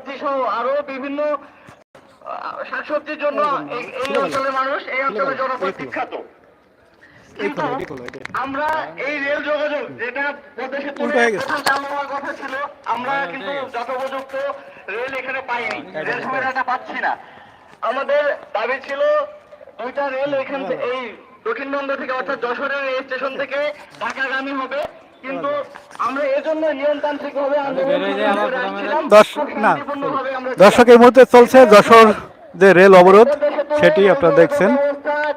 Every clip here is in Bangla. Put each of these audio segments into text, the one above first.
সবজি সহ আরও বিভিন্ন শাকসবজির জন্য এই- অঞ্চলের মানুষ এই অঞ্চলের জনপদ বিখ্যাত কিন্তু আমরা এই রেল যোগাযোগ যেটা হয়ে। প্রথম চালু হওয়ার কথা ছিল আমরা কিন্তু যথোপযুক্ত রেল এখানে পাইনি রেল সুবিধাটা পাচ্ছি না আমাদের দাবি ছিল দুইটা রেল এখান থেকে এই দক্ষিণবঙ্গ থেকে অর্থাৎ যশোরের এই স্টেশন থেকে ঢাকাগামী হবে কিন্তু আমরা এজন্য নিয়মতান্ত্রিক ভাবে খুব না, দর্শক এই মুহূর্তে চলছে যশোর যে রেল অবরোধ সেটি আপনারা দেখছেন।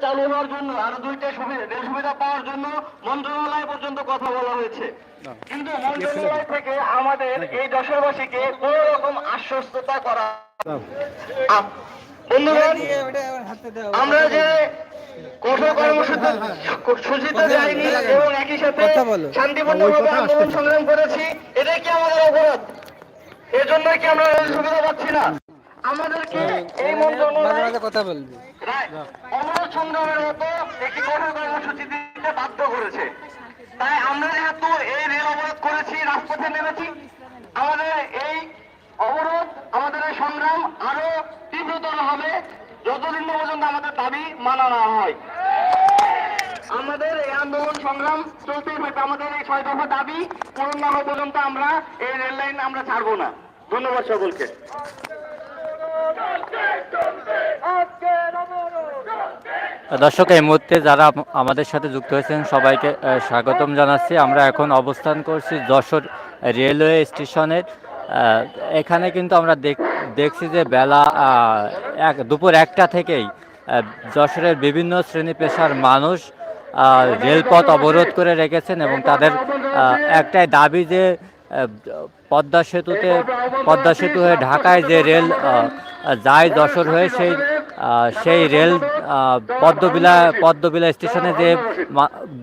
চালু হওয়ার জন্য আরও দুইটা সুবিধা রেল সুবিধা পাওয়ার জন্য মন্ত্রণালয় পর্যন্ত কথা বলা হয়েছে। কিন্তু মন্ত্রণালয় থেকে আমাদের এই যশোরবাসীকে কোন রকম আশ্বস্ততা করা বন্ধুগণ আমরা যে কঠোর কর্মসূচি সূচিতে যাইনি এবং একই সাথে শান্তিপূর্ণভাবে আন্দোলন সংগ্রাম করেছি এটাই কি আমাদের অপরাধ? এর জন্য কি আমরা সুবিধা পাচ্ছি না? আমাদেরকে এই মন্ত্রণালয় কথা বলবি। রায় সংগ্রামের মতো একটি কঠোর কর্মসূচি দিতে বাধ্য করেছে। তাই আমরা যেহেতু এই রেল অবরোধ করেছি রাজপথে নেমেছি আমাদের এই অবরোধ, আমাদের এই সংগ্রাম আরও তীব্রতর হবে যতদিন পর্যন্ত আমাদের দাবি মানা না হয়। আমাদের এই আন্দোলন সংগ্রাম চলতেই থাকবে। আমাদের এই ছয় দফা দাবি পূরণ না হওয়া পর্যন্ত আমরা এই রেল লাইন আমরা ছাড়বো না। ধন্যবাদ সকলকে। দর্শক, এই মুহূর্তে যারা আমাদের সাথে যুক্ত হয়েছেন, সবাইকে স্বাগতম জানাচ্ছি। আমরা এখন অবস্থান করছি যশোর রেলওয়ে স্টেশনের এখানে কিন্তু আমরা দেখ- দেখছি যে বেলা এক, দুপুর একটা থেকেই যশোরের বিভিন্ন শ্রেণি পেশার মানুষ রেলপথ অবরোধ করে রেখেছেন এবং তাদের একটাই দাবি যে পদ্মা সেতুতে, পদ্মা সেতু হয়ে ঢাকায় যে রেল যায় যশোর হয়ে সেই সেই রেল পদ্মবিলা পদ্মবিলা স্টেশনে যে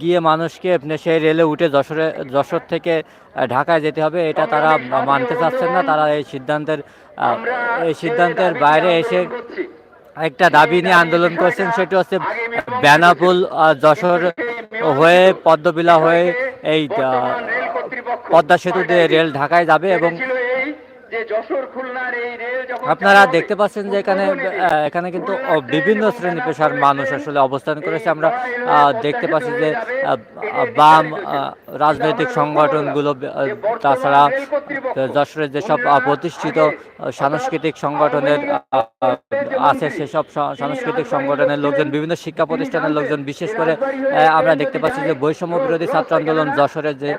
গিয়ে মানুষকে সেই রেলে উঠে যশোরে, যশোর থেকে ঢাকায় যেতে হবে, এটা তারা মানতে চাচ্ছেন না। তারা এই সিদ্ধান্তের এই সিদ্ধান্তের বাইরে এসে একটা দাবি নিয়ে আন্দোলন করছেন, সেটি হচ্ছে বেনাপুল যশোর হয়ে, পদ্মবিলা হয়ে এই পদ্মা সেতু দিয়ে রেল ঢাকায় যাবে এবং আপনারা দেখতে পাচ্ছেন যে এখানে এখানে কিন্তু বিভিন্ন শ্রেণি পেশার মানুষ আসলে অবস্থান করেছে। আমরা দেখতে পাচ্ছি যে বাম রাজনৈতিক সংগঠনগুলো তাছাড়া যশোরের যেসব প্রতিষ্ঠিত সাংস্কৃতিক সংগঠনের আছে সেসব সাংস্কৃতিক সংগঠনের লোকজন বিভিন্ন শিক্ষা প্রতিষ্ঠানের লোকজন বিশেষ করে আমরা দেখতে পাচ্ছি যে বৈষম্য বিরোধী ছাত্র আন্দোলন যশোরের যে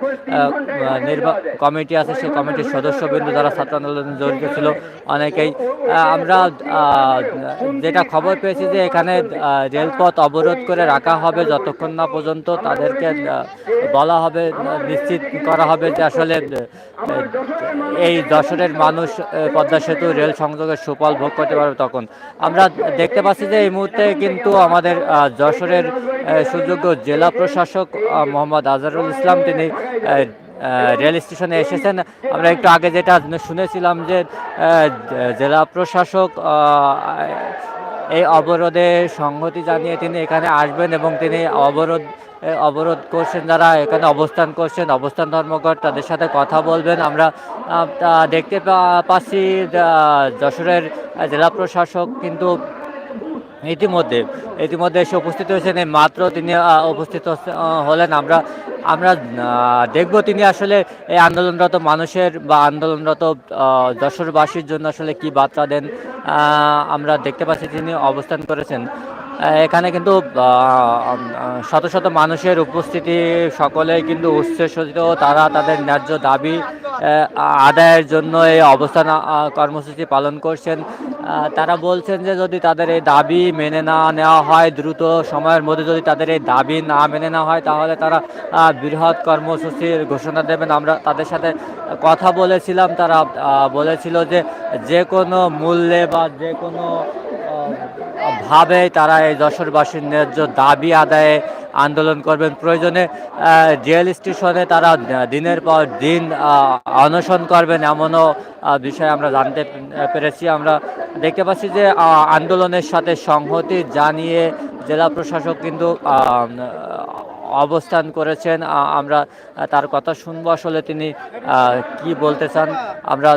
কমিটি আছে সেই কমিটির সদস্যবৃন্দ যারা ছাত্র আন্দোলনে জড়িত ছিল অনেকেই। আমরা যেটা খবর পেয়েছি যে এখানে রেলপথ অবরোধ করে রাখা হবে যতক্ষণ না পর্যন্ত তাদেরকে বলা হবে, নিশ্চিত করা হবে যে আসলে এই যশোরের মানুষ পদ্মা সেতু রেল সংযোগের সুফল ভোগ করতে পারবে তখন। আমরা দেখতে পাচ্ছি যে এই মুহূর্তে কিন্তু আমাদের যশোরের সুযোগ্য জেলা প্রশাসক মোহাম্মদ আজহারুল ইসলাম, তিনি রেল স্টেশনে এসেছেন। আমরা একটু আগে যেটা শুনেছিলাম যে জেলা প্রশাসক এই অবরোধে সংহতি জানিয়ে তিনি এখানে আসবেন এবং তিনি অবরোধ অবরোধ করছেন, যারা এখানে অবস্থান করছেন, অবস্থান ধর্মঘট, তাদের সাথে কথা বলবেন। আমরা দেখতে পাচ্ছি যশোরের জেলা প্রশাসক কিন্তু ইতিমধ্যে ইতিমধ্যে এসে উপস্থিত হয়েছেন, এই মাত্র তিনি উপস্থিত হলেন। আমরা আমরা দেখব তিনি আসলে এই আন্দোলনরত মানুষের বা আন্দোলনরত দর্শকবাসীর জন্য আসলে কি বার্তা দেন। আমরা দেখতে পাচ্ছি তিনি অবস্থান করেছেন। এখানে কিন্তু শত শত মানুষের উপস্থিতি সকলেই কিন্তু উচ্ছ্বসিত তারা তাদের ন্যায্য দাবি আদায়ের জন্য এই অবস্থান কর্মসূচি পালন করছেন। তারা বলছেন যে যদি তাদের এই দাবি মেনে না নেওয়া হয়, দ্রুত সময়ের মধ্যে যদি তাদের এই দাবি না মেনে নেওয়া হয়, তাহলে তারা বৃহৎ কর্মসূচির ঘোষণা দেবেন। আমরা তাদের সাথে কথা বলেছিলাম, তারা বলেছিল যে যে কোনো মূল্যে বা যে কোনো ভাবে তারা এই যশোরবাসীর ন্যায্য দাবি আদায়ে আন্দোলন করবেন। প্রয়োজনে রেল স্টেশনে তারা দিনের পর দিন অনশন করবেন এমনও বিষয় আমরা জানতে পেরেছি। আমরা দেখতে পাচ্ছি যে আন্দোলনের সাথে সংহতি জানিয়ে জেলা প্রশাসক কিন্তু অবস্থান করেছেন। আমরা তার কথা শুনব। আসলে তিনি কি বলতে চান? আমরা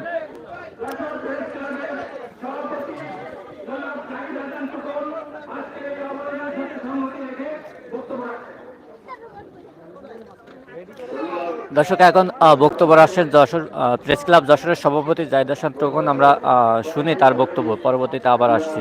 দর্শক, এখন বক্তব্য রাষ্ট্রের যশোর প্রেস ক্লাব যশোরের সভাপতি জাহিদ তখন আমরা শুনি তার বক্তব্য। পরবর্তীতে আবার আসছি।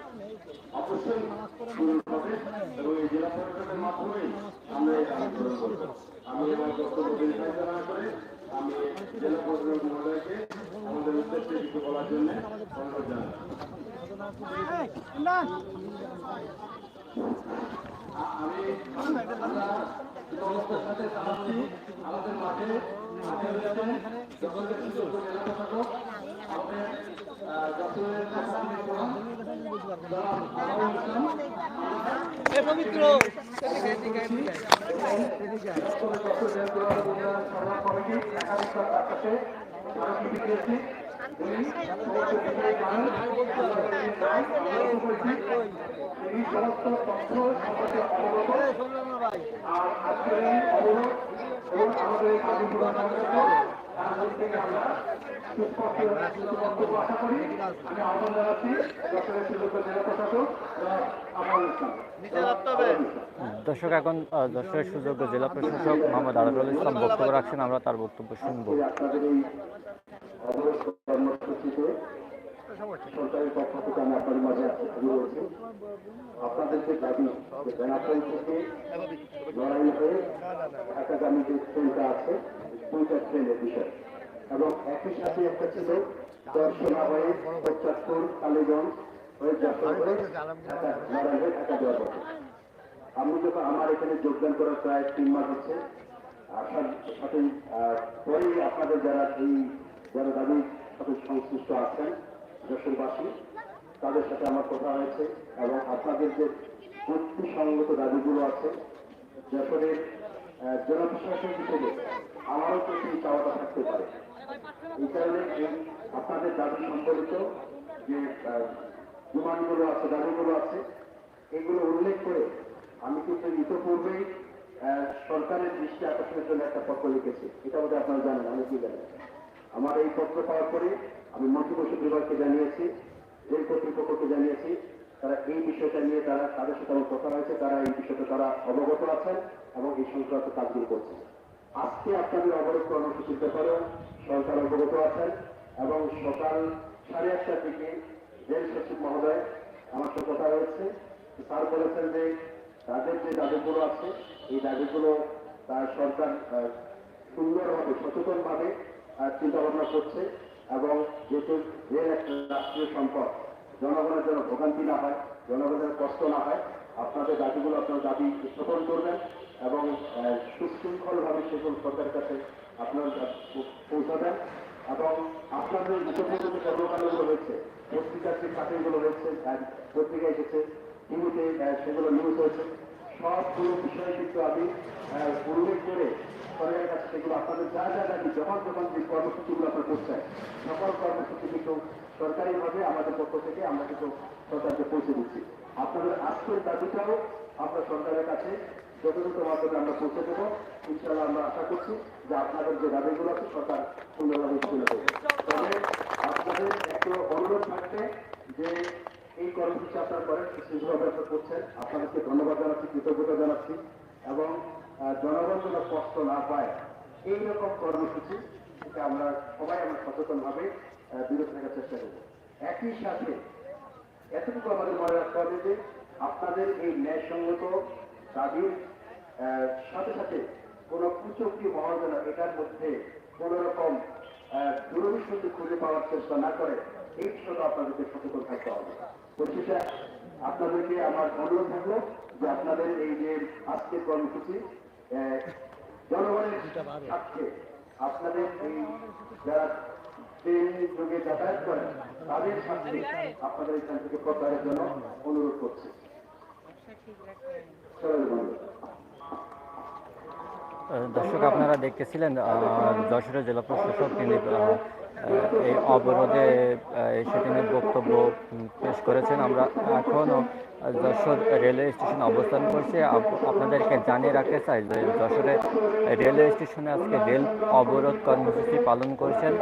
অবশ্যই পূরণ হবে এবং এই জেলা পরিষদের মাধ্যমেই আমরা এই পূরণ করব আমি আমার বক্তব্য পরিচালনা করে আমি জেলা পরিষদ মহোদয়কে আমাদের উদ্দেশ্যে কিছু বলার জন্য অনুরোধ জানাই আমি আমাদের মাঠে মাঠে ইসলাম সমস্ত তথ্য সম্পর্কে অবগত আর আজকের অবরোধ এবং আমাদের তার মধ্যে থেকে আমরা দর্শক এখন আহ, যশোরের সুযোগ্য জেলা প্রশাসক মোহাম্মদ আরবুল ইসলাম বক্তব্য রাখছেন আমরা তার বক্তব্য শুনব। আপনাদের এই অবরোধ কর্মসূচিতে সরকারি পক্ষ থেকে আমি আপনাদের মাঝে দাবি লড়াই হয়ে যে ট্রেনটা আছে ট্রেনের বিষয়। এবং একই সাথে একটা ছিল দর্শনা হয়ে পঁচাত্তর কালীগঞ্জ হয়ে ঢাকা দেওয়ার কথা আমি যখন আমার এখানে যোগদান করার প্রায় তিন মাস হচ্ছে। আসার সাথে পরেই আপনাদের যারা এই যারা দাবির সাথে সংশ্লিষ্ট আছেন যশোরবাসী তাদের সাথে আমার কথা হয়েছে এবং আপনাদের যে যুক্তিসঙ্গত দাবিগুলো আছে যশোরের আহ, জনপ্রশাসক হিসেবে আমারও তো সেই চাওয়াটা থাকতে পারে। এই কারণে আপনাদের দাবি সম্পর্কিত যে আহ, ডিমান্ডগুলো আছে দাবিগুলো আছে এগুলো উল্লেখ করে আমি কিন্তু ইতিপূর্বেই সরকারের দৃষ্টি আকর্ষণের জন্য একটা পত্র লিখেছি। এটা বোধহয় আপনারা জানেন আমি কি জানেন। আমার এই পত্র পাওয়ার পরে আমি মন্ত্রিপরিষদ বিভাগকে জানিয়েছি রেল কর্তৃপক্ষকে জানিয়েছি তারা এই বিষয়টা নিয়ে তারা তাদের সাথে আমার কথা হয়েছে, তারা এই বিষয়টা তারা অবগত আছেন এবং এই সংক্রান্ত কাজগুলো করছেন। আজকে আপনাদের অবরোধ কর্মসূচির ব্যাপারেও সরকার অবগত আছেন এবং সকাল সাড়ে আটটার দিকে রেল সচিব মহোদয় আমার সাথে কথা হয়েছে। স্যার বলেছেন যে তাদের যে দাবিগুলো আছে, এই দাবিগুলো তার সরকার সুন্দরভাবে, সচেতনভাবে চিন্তা ভাবনা করছে এবং যেহেতু রেল একটা রাষ্ট্রীয় সম্পদ জনগণের জন্য ভোগান্তি না হয় জনগণের কষ্ট না হয় আপনাদের দাবিগুলো আপনার দাবি উত্থাপন করবেন এবং সুশৃঙ্খলভাবে সেগুলো সরকারের কাছে আপনার পৌঁছাবেন এবং আপনাদের যে কর্মকাণ্ডগুলো হয়েছে পত্রিকার যে চাকরিগুলো হয়েছে আহ, পত্রিকায় এসেছে টিভিতে সেগুলো নিউজ হয়েছে সবগুলো বিষয় কিন্তু আমি উল্লেখ করে সরকারের কাছে সেগুলো আপনাদের যা যা দাবি যখন যখন যে কর্মসূচিগুলো আপনার করছেন সকল কর্মসূচি কিন্তু সরকারিভাবে আমাদের পক্ষ থেকে আমরা কিন্তু সরকারকে পৌঁছে দিচ্ছি। আপনাদের আজকের দাবিটাও আমরা সরকারের কাছে যথাযথ মাধ্যমে আমরা পৌঁছে দেবো। ইনশাআল্লাহ আমরা আশা করছি যে আপনাদের যে দাবিগুলো আছে, সরকার সুন্দরভাবে তুলে দেবে তবে আপনাদের একটু অনুরোধ থাকবে যে এই কর্মসূচি আপনারা করেন সুন্দরভাবে আপনারা করছেন। আপনাদেরকে ধন্যবাদ জানাচ্ছি, কৃতজ্ঞতা জানাচ্ছি এবং জনগণ যেন কষ্ট না পায়। এইরকম কর্মসূচি আমরা সবাই আমরা সচেতনভাবে বিরত থাকার চেষ্টা করব। একই সাথে এতটুকু আমাদের মনে রাখতে হবে যে আপনাদের এই ন্যায়সঙ্গত দাবির সাথে সাথে কোনো কুচক্রি মহল যেন এটার মধ্যে কোন রকম দূরবিসন্ধি খুঁজে পাওয়ার চেষ্টা না করে এই বিষয়টা আপনাদেরকে সচেতন থাকতে হবে। পরিশেষে আপনাদেরকে আমার অনুরোধ থাকল যে আপনাদের এই যে আজকের কর্মসূচি জনগণের স্বার্থে আপনাদের এই যারা এখান দর্শক, আপনারা দেখতেছিলেন যশোরের জেলা প্রশাসক তিনি এই অবরোধে এসে তিনি বক্তব্য পেশ করেছেন। আমরা এখনও যশোর রেলওয়ে স্টেশনে অবস্থান করছে। আপনাদেরকে জানিয়ে রাখতে চাই যে যশোরে রেলওয়ে স্টেশনে আজকে রেল অবরোধ কর্মসূচি পালন করছেন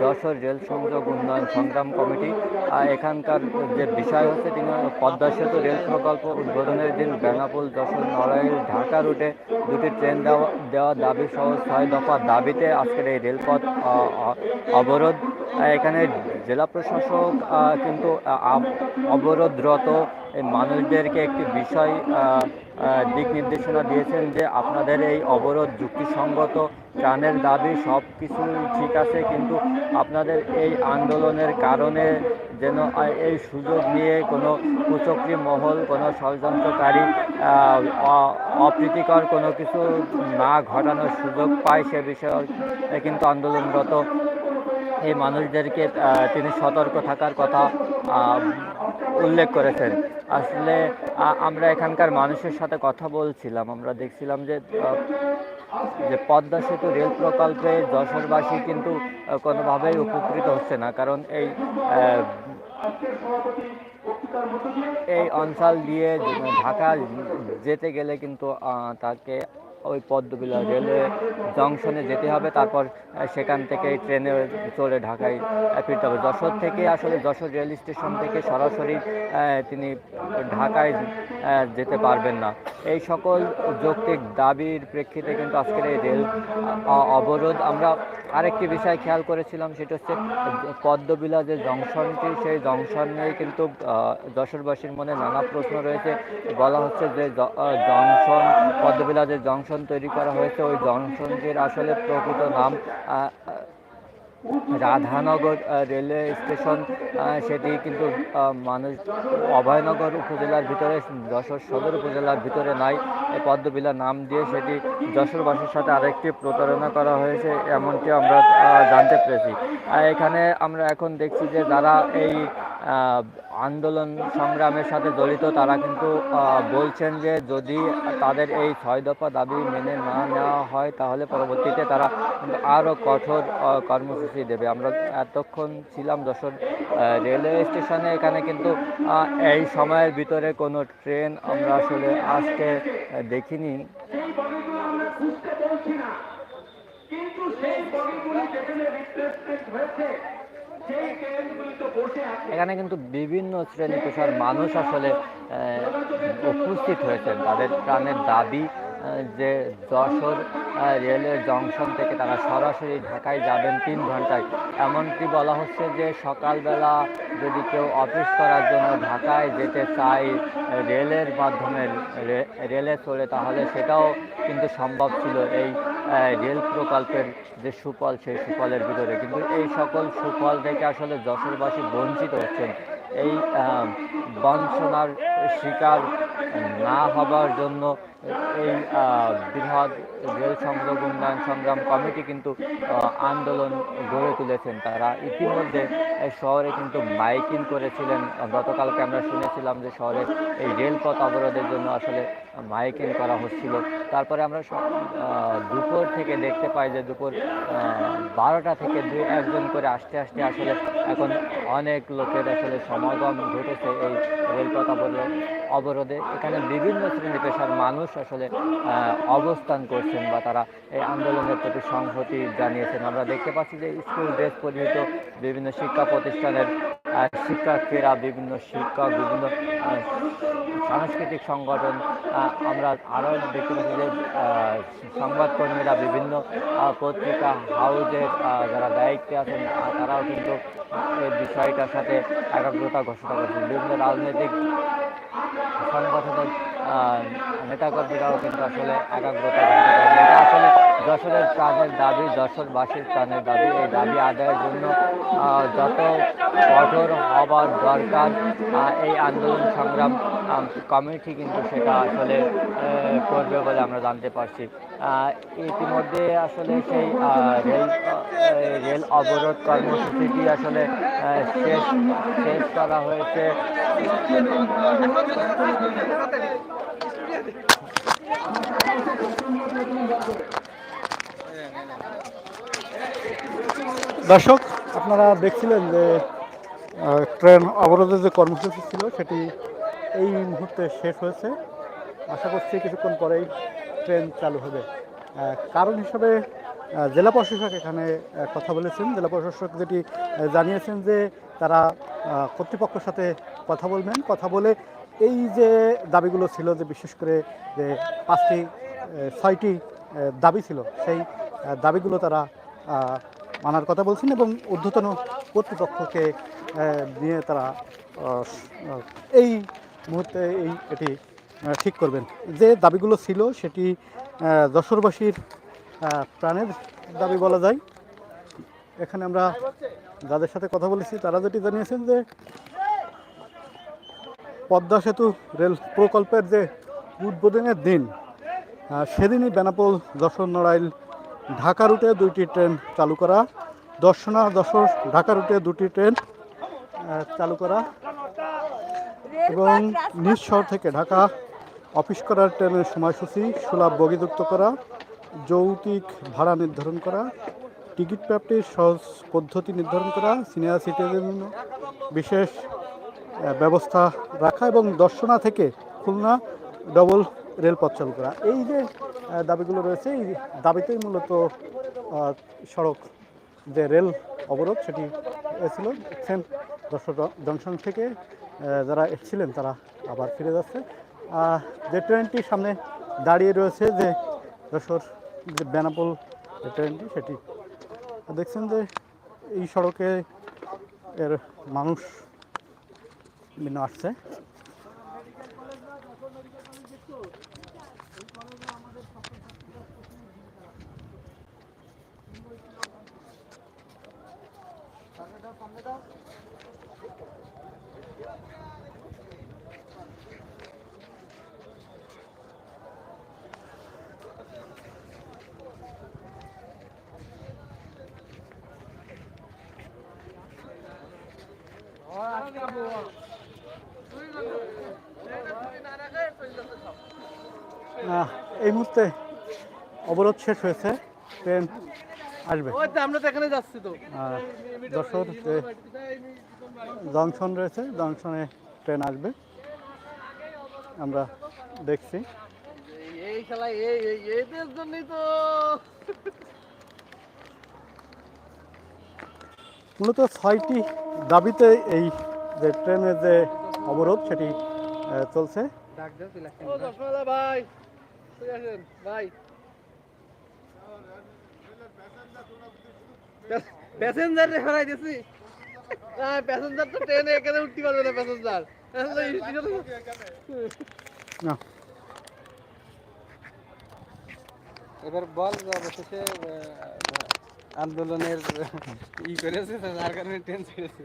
যশোর রেল সংযোগ উন্নয়ন সংগ্রাম কমিটি। এখানকার যে বিষয় হচ্ছে, তিনি পদ্মা সেতু রেল প্রকল্প উদ্বোধনের দিন বেনাপুল, যশোর, নড়াইল, ঢাকা রুটে দুটি ট্রেন দেওয়া দেওয়া দাবি সহ ছয় দফা দাবিতে আজকের এই রেলপথ অবরোধ। এখানে জেলা প্রশাসক কিন্তু অবরোধরত মানুষদেরকে একটি বিষয় দিক নির্দেশনা দিয়েছেন যে আপনাদের এই অবরোধ যুক্তিসঙ্গত প্রাণের দাবি সব কিছু ঠিক আছে, কিন্তু আপনাদের এই আন্দোলনের কারণে যেন এই সুযোগ নিয়ে কোনো কুচক্রি মহল, কোনো ষড়যন্ত্রকারী অপ্রীতিকর কোনো কিছু না ঘটানোর সুযোগ পায় সে বিষয়ে কিন্তু আন্দোলনরত এই মানুষদেরকে তিনি সতর্ক থাকার কথা উল্লেখ করেছেন। আসলে আমরা এখানকার মানুষের সাথে কথা বলছিলাম। আমরা দেখছিলাম যে যে পদ্মা সেতু রেল প্রকল্পে যশোরবাসী কিন্তু কোনোভাবেই উপকৃত হচ্ছে না। কারণ এই এই অঞ্চল দিয়ে ঢাকা যেতে গেলে কিন্তু তাকে ওই পদ্মবিলা রেলওয়ে জংশনে যেতে হবে। তারপর সেখান থেকে ট্রেনে চলে ঢাকায় ফিরতে হবে। যশোর থেকে আসলে যশোর রেল স্টেশন থেকে সরাসরি তিনি ঢাকায় যেতে পারবেন না। এই সকল যৌক্তিক দাবির প্রেক্ষিতে কিন্তু আজকের এই রেল অবরোধ। আমরা আরেকটি বিষয় খেয়াল করেছিলাম, সেটা হচ্ছে পদ্মবিলা যে জংশনটি, সেই জংশন কিন্তু যশোরবাসীর মনে নানা প্রশ্ন রয়েছে। বলা হচ্ছে যে জংশন, পদ্মবিলা যে জংশন তৈরি করা হয়েছে। ওই জংশনটির আসলে প্রকৃত নাম রাধানগর রেলওয়ে স্টেশন সেটি কিন্তু মানুষ অভয়নগর উপজেলার ভিতরে, যশোর সদর উপজেলার ভিতরে নাই। পদ্মবিলা নাম দিয়ে সেটি যশোরবাসীর সাথে আরেকটি প্রতারণা করা হয়েছে এমনটি আমরা জানতে পেরেছি। এখানে আমরা এখন দেখছি যে যারা এই আন্দোলন সংগ্রামের সাথে জড়িত, তারা কিন্তু বলছেন যে যদি তাদের এই ছয় দফা দাবি মেনে না নেওয়া হয়, তাহলে পরবর্তীতে তারা আরও কঠোর কর্মসূচি দেবে। আমরা এতক্ষণ ছিলাম যশোর রেলওয়ে স্টেশনে। এখানে কিন্তু এই সময়ের ভিতরে কোনো ট্রেন আমরা আসলে আজকে দেখিনি। কিন্তু সেই বগিগুলি যেখানে রিপ্লেসমেন্ট হয়েছে এখানে কিন্তু বিভিন্ন শ্রেণি পেশার মানুষ আসলে উপস্থিত হয়েছেন তাদের প্রাণের দাবি যে যশোর রেলওয়ে জংশন থেকে তারা সরাসরি ঢাকায় যাবেন তিন ঘন্টায়। এমনকি বলা হচ্ছে যে সকালবেলা যদি কেউ অফিস করার জন্য ঢাকায় যেতে চায়, রেলের মাধ্যমে রেলে চলে তাহলে সেটাও কিন্তু সম্ভব ছিল। এই রেল প্রকল্পের যে সুফল, সেই সুফলের ভিতরে। কিন্তু এই সকল সুফল থেকে আসলে যশোরবাসী বঞ্চিত হচ্ছেন। এই বঞ্চনার শিকার না হবার জন্য এই বৃহৎ রেল সংযোগ উন্নয়ন সংগ্রাম কমিটি কিন্তু আন্দোলন গড়ে তুলেছেন। তারা ইতিমধ্যে শহরে কিন্তু মাইকিং করেছিলেন। গতকালকে আমরা শুনেছিলাম যে শহরে এই রেলপথ অবরোধের জন্য আসলে মাইকিং করা হচ্ছিল। তারপরে আমরা দুপুর থেকে দেখতে পাই যে দুপুর বারোটা থেকে দুই একজন করে আসতে আসতে আসলে এখন অনেক লোকের আসলে সমাগম ঘটেছে এই রেলপথ অবরোধ। অবরোধে এখানে বিভিন্ন শ্রেণি পেশার মানুষ আসলে অবস্থান অবস্থান করছেন বা তারা এই আন্দোলনের প্রতি সংহতি জানিয়েছেন। আমরা দেখতে পাচ্ছি যে স্কুল ড্রেস পরিহিত বিভিন্ন শিক্ষা প্রতিষ্ঠানের শিক্ষার্থীরা, বিভিন্ন শিক্ষক, বিভিন্ন সাংস্কৃতিক সংগঠন আমরা আরও দেখতে পাচ্ছি যে সংবাদকর্মীরা বিভিন্ন পত্রিকা হাউজের যারা দায়িত্বে আছেন তারাও কিন্তু এই বিষয়টার সাথে একাগ্রতা ঘোষণা করেছেন। বিভিন্ন রাজনৈতিক সংগঠনের নেতাকর্মীরাও কিন্তু আসলে একাগ্রতা এটা আসলে যশোরের প্রাণের দাবি, যশোরবাসীর প্রাণের দাবি। এই দাবি আদায়ের জন্য যত কঠোর হবার দরকার এই আন্দোলন সংগ্রাম কমিটি কিন্তু সেটা আসলে করবে বলে আমরা জানতে পারছি। ইতিমধ্যে আসলে সেই রেল রেল অবরোধ কর্মসূচিটি আসলে শেষ শেষ করা হয়েছে। দর্শক, আপনারা দেখছিলেন যে ট্রেন অবরোধের যে কর্মসূচি ছিল, সেটি এই মুহূর্তে শেষ হয়েছে। আশা করছি কিছুক্ষণ পরেই ট্রেন চালু হবে। কারণ হিসাবে জেলা প্রশাসক এখানে কথা বলেছেন। জেলা প্রশাসক যেটি জানিয়েছেন যে, তারা কর্তৃপক্ষের সাথে কথা বলবেন। কথা বলে এই যে দাবিগুলো ছিল, যে বিশেষ করে যে পাঁচটি ছয়টি দাবি ছিল। সেই দাবিগুলো তারা মানার কথা বলছেন এবং ঊর্ধ্বতন কর্তৃপক্ষকে নিয়ে তারা এই মুহূর্তে এই, এটি ঠিক করবেন। যে দাবিগুলো ছিল সেটি যশোরবাসীর প্রাণের দাবি বলা যায়। এখানে আমরা যাদের সাথে কথা বলেছি তারা যেটি জানিয়েছেন যে, পদ্মা সেতু রেল প্রকল্পের যে উদ্বোধনের দিন সেদিনই বেনাপোল যশোর নড়াইল ঢাকা রুটে দুইটি ট্রেন চালু করা, দর্শনা যশোর ঢাকা রুটে দুটি ট্রেন চালু করা এবং নিজ শহর থেকে ঢাকা অফিস করার ট্রেনের সময়সূচি সুলাভ বগিযুক্ত করা, যৌতিক ভাড়া নির্ধারণ করা, টিকিট প্রাপ্তির সহজ পদ্ধতি নির্ধারণ করা, সিনিয়র সিটিজেন বিশেষ ব্যবস্থা রাখা এবং দর্শনা থেকে খুলনা ডবল রেলপথ চালু করা। এই যে দাবিগুলো রয়েছে, এই দাবিতেই মূলত সড়ক যে রেল অবরোধ সেটি ছিল দেখছেন জংশন থেকে যারা এসেছিলেন তারা আবার ফিরে যাচ্ছে। যে ট্রেনটি সামনে দাঁড়িয়ে রয়েছে যে যশোর যে বেনাপোল যে ট্রেনটি, সেটি দেখছেন যে এই সড়কে এর মানুষ বিভিন্ন আসছে। এই মুহূর্তে অবরোধ শেষ হয়েছে ট্রেন আসবে। ওই আমরা তো এখানে যাচ্ছি তো। যশোর যে জংশন রয়েছে জংশনে ট্রেন আসবে। আমরা দেখছি। এই- এই খেলা এই এই এদের জন্যই তো। মূলত ছয়টি দাবিতে এই যে ট্রেনের যে অবরোধ সেটি চলছে। ভাই। ঠিক আছেন ভাই প্যাসেঞ্জার রে ফেরাই দিছি। না প্যাসেঞ্জার তো ট্রেনে এখানে উঠতে পারবে না প্যাসেঞ্জার না। এবার বল অবশেষে আন্দোলনের ই করেছে তো যার কারণে ট্রেন ছেড়েছে।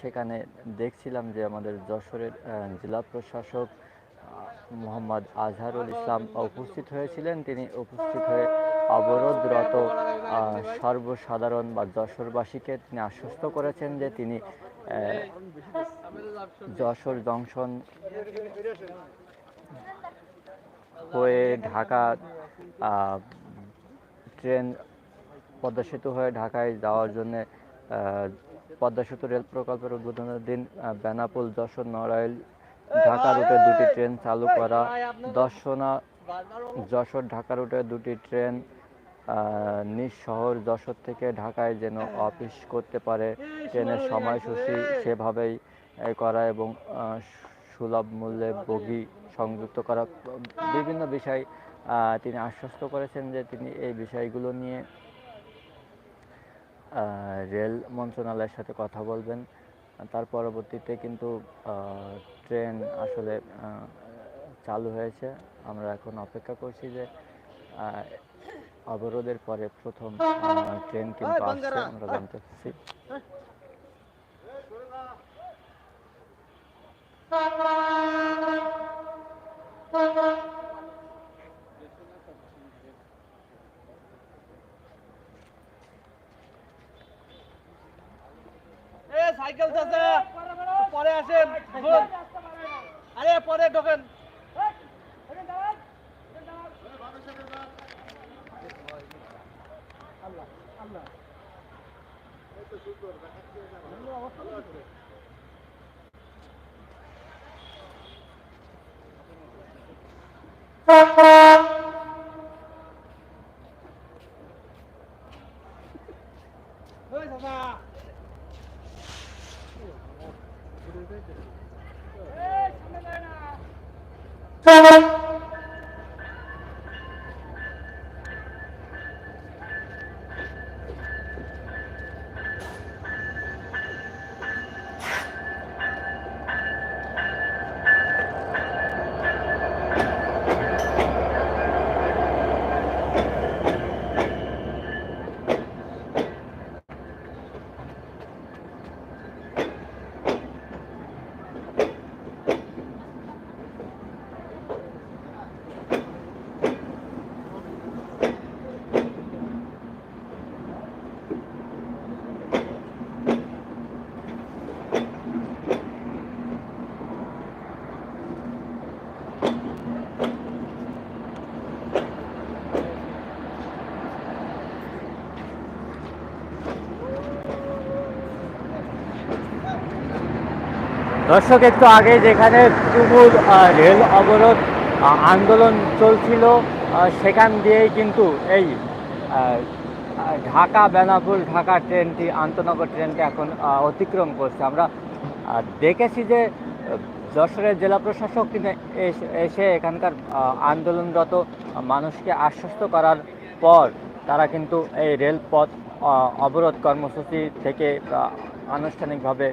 সেখানে দেখছিলাম যে আমাদের যশোরের জেলা প্রশাসক মোহাম্মদ আজহারুল ইসলাম উপস্থিত হয়েছিলেন। তিনি উপস্থিত হয়ে অবরোধরত সর্বসাধারণ বা যশোরবাসীকে তিনি আশ্বস্ত করেছেন যে তিনি যশোর জংশন হয়ে ঢাকা ট্রেন পদ্মা সেতু হয়ে ঢাকায় যাওয়ার জন্য পদ্মা সেতু রেল প্রকল্পের উদ্বোধনের দিন বেনাপোল, যশোর, নড়াইল, ঢাকা রুটে দুটি ট্রেন চালু করা, দর্শনা, যশোর, ঢাকা রুটে দুটি ট্রেন নিজ শহর যশোর থেকে ঢাকায় যেন অফিস করতে পারে। ট্রেনের সময়সূচি সেভাবেই করা এবং সুলভ মূল্যে বগি সংযুক্ত করা। বিভিন্ন বিষয় তিনি আশ্বস্ত করেছেন যে তিনি এই বিষয়গুলো নিয়ে রেল মন্ত্রণালয়ের সাথে কথা বলবেন। তার পরবর্তীতে কিন্তু ট্রেন আসলে চালু হয়েছে। আমরা এখন অপেক্ষা করছি যে অবরোধের পরে প্রথম ট্রেন কিন্তু আসছে। আমরা জানতে পারছি এ সাইকেল চাচা। পরে আসেন আরে পরে ঢোকেন। ওই চাচা দর্শক, একটু আগে যেখানে তুমুল রেল অবরোধ আন্দোলন চলছিল সেখান দিয়েই কিন্তু এই ঢাকা বেনাপুর ঢাকা ট্রেনটি, আন্তনগর ট্রেনটি এখন অতিক্রম করছে। আমরা দেখেছি যে, যশোরের জেলা প্রশাসক এস- এখানকার আন্দোলনরত মানুষকে আশ্বস্ত করার পর তারা কিন্তু এই রেলপথ অবরোধ কর্মসূচি থেকে আনুষ্ঠানিকভাবে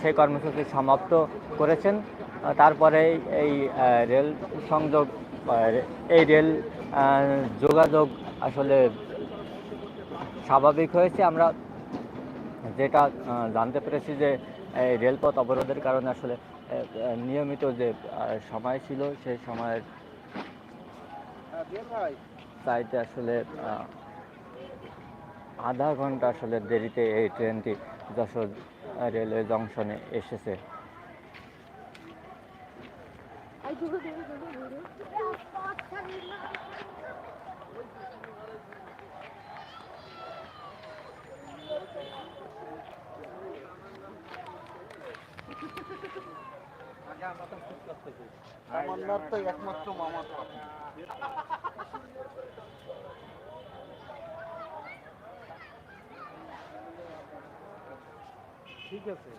সেই কর্মসূচি সমাপ্ত করেছেন। তারপরে এই রেল সংযোগ এই রেল যোগাযোগ আসলে স্বাভাবিক হয়েছে। আমরা যেটা জানতে পেরেছি যে এই রেলপথ অবরোধের কারণে আসলে নিয়মিত যে সময় ছিল সেই সময়ের চাইতে আসলে আধা ঘণ্টা আসলে দেরিতে এই ট্রেনটি যশোর রেলওয়ে জংশনে এসেছে। তামান্নার তো একমাত্র মামা ঠিক আছে।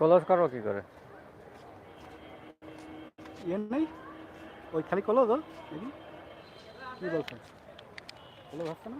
কলস করো কি করে? ইয়ে নেই? ওই খালি কলস তো কি বলছেন? ভালো ভাবছে না